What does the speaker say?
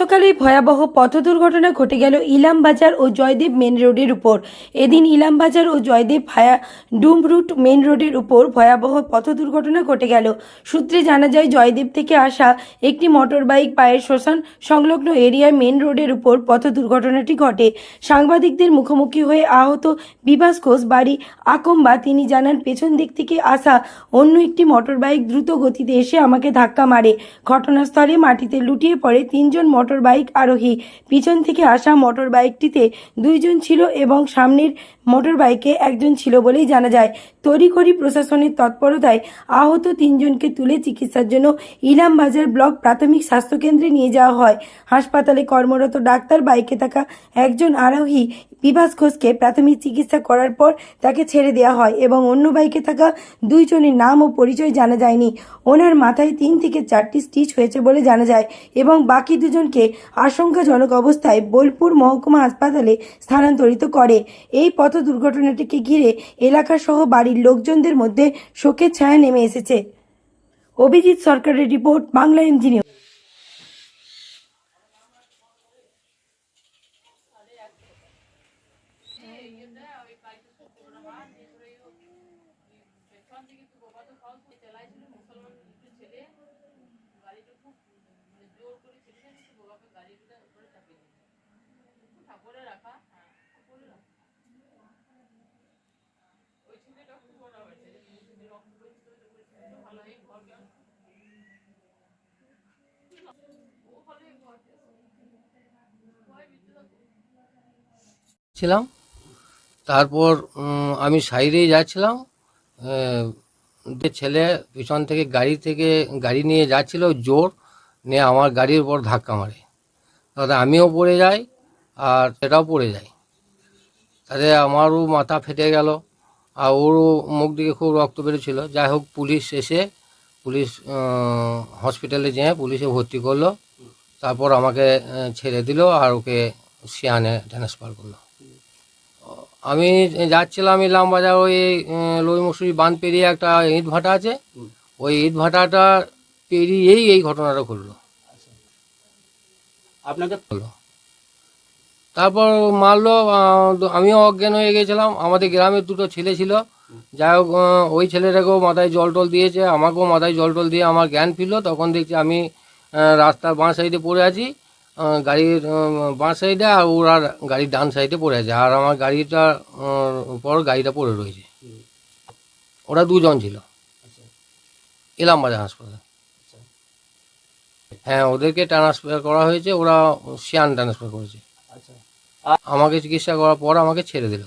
সকালেই ভয়াবহ পথ দুর্ঘটনা ঘটে গেল ইলামবাজার ও জয়দেব মেন রোডের উপর। এদিন ইলামবাজার ও জয়দেব ভায়া ডুমরুট মেন রোডের উপর ভয়াবহ পথ দুর্ঘটনা ঘটে গেল। সূত্রে জানা যায়, জয়দেব থেকে আসা একটি মোটর বাইক পায়ের শ্মশান সংলগ্ন এরিয়ার মেন রোডের উপর পথ দুর্ঘটনাটি ঘটে। সাংবাদিকদের মুখোমুখি হয়ে আহত বিভাস ঘোষ, বাড়ি আকম্বা, তিনি জানান, পেছন দিক থেকে আসা অন্য একটি মোটর বাইক দ্রুত গতিতে এসে আমাকে ধাক্কা মারে। ঘটনাস্থলে মাটিতে লুটিয়ে পড়ে তিনজন মোটর বাইক আরোহী। পিছন থেকে আসা মোটর বাইকটিতে দুইজন ছিল এবং সামনের মোটর বাইকে একজন ছিল বলেই জানা যায়। তড়িঘড়ি প্রশাসনের তৎপরতায় আহত তিনজনকে তুলে চিকিৎসার জন্য ইলামবাজার ব্লক প্রাথমিক স্বাস্থ্যকেন্দ্রে নিয়ে যাওয়া হয়। হাসপাতালে কর্মরত ডাক্তার বাইকে থাকা একজন আরোহী বিভাস ঘোষকে প্রাথমিক চিকিৎসা করার পর তাকে ছেড়ে দেওয়া হয় এবং অন্য বাইকে থাকা দুইজনের নাম ও পরিচয় জানা যায়নি। ওনার মাথায় তিন থেকে চারটি স্টিচ হয়েছে বলে জানা যায় এবং বাকি দুজনকে আশঙ্কাজনক অবস্থায় বোলপুর মহকুমা হাসপাতালে স্থানান্তরিত করে। এই পথ দুর্ঘটনাটিকে ঘিরে এলাকা সহ বাড়ির লোকজনদের মধ্যে শোকের ছায়া নেমে এসেছে। অভিজিৎ সরকারের রিপোর্ট, বাংলা ইঞ্জিনিয়ার ছিলাম। তারপর আমি সাইডেই যাচ্ছিলাম। যে ছেলে পিছন থেকে গাড়ি থেকে গাড়ি নিয়ে যাচ্ছিল, জোর নিয়ে আমার গাড়ির উপর ধাক্কা মারে। তাতে আমিও পড়ে যাই আর সেটাও পড়ে যায় তাতে আমারও মাথা ফেটে গেল আর ওরও মুখ দিকে খুব রক্ত বেরোছিল যাই হোক, পুলিশ এসে, পুলিশ হসপিটালে যেয়ে পুলিশে ভর্তি করল। তারপর আমাকে ছেড়ে দিল আর ওকে সিয়ানে ট্রান্সফার করল। আমি যাচ্ছিলাম ইলামবাজার ওই লই মসুরি বাঁধ পেরিয়ে একটা ইট ভাটা আছে। ওই ইট ভাটাটা পেরিয়েই এই ঘটনাটা ঘটলো। আপনাকে? তারপর মারলো আমিও অজ্ঞান হয়ে গেছিলাম। আমাদের গ্রামের দুটো ছেলে ছিল। যাই হোক ওই ছেলেটাকেও মাথায় জল টল দিয়েছে আমাকেও মাথায় জল টল দিয়ে আমার জ্ঞান ফিরলো। তখন দেখছি আমি রাস্তার বাঁ সাইডে পড়ে আছি। গাড়ির বাঁ সাইডে আর ওরা গাড়ির ডান সাইডে পড়ে আছে। আর আমার গাড়িটা পর গাড়িটা পড়ে রয়েছে। ওরা দুজন ছিল। ইলামবাজার হাসপাতালে। হ্যাঁ ওদেরকে ট্রান্সফার করা হয়েছে ওরা শিয়ান ট্রান্সফার করেছে। আচ্ছা। আমাকে চিকিৎসা করার পর আমাকে ছেড়ে দিল।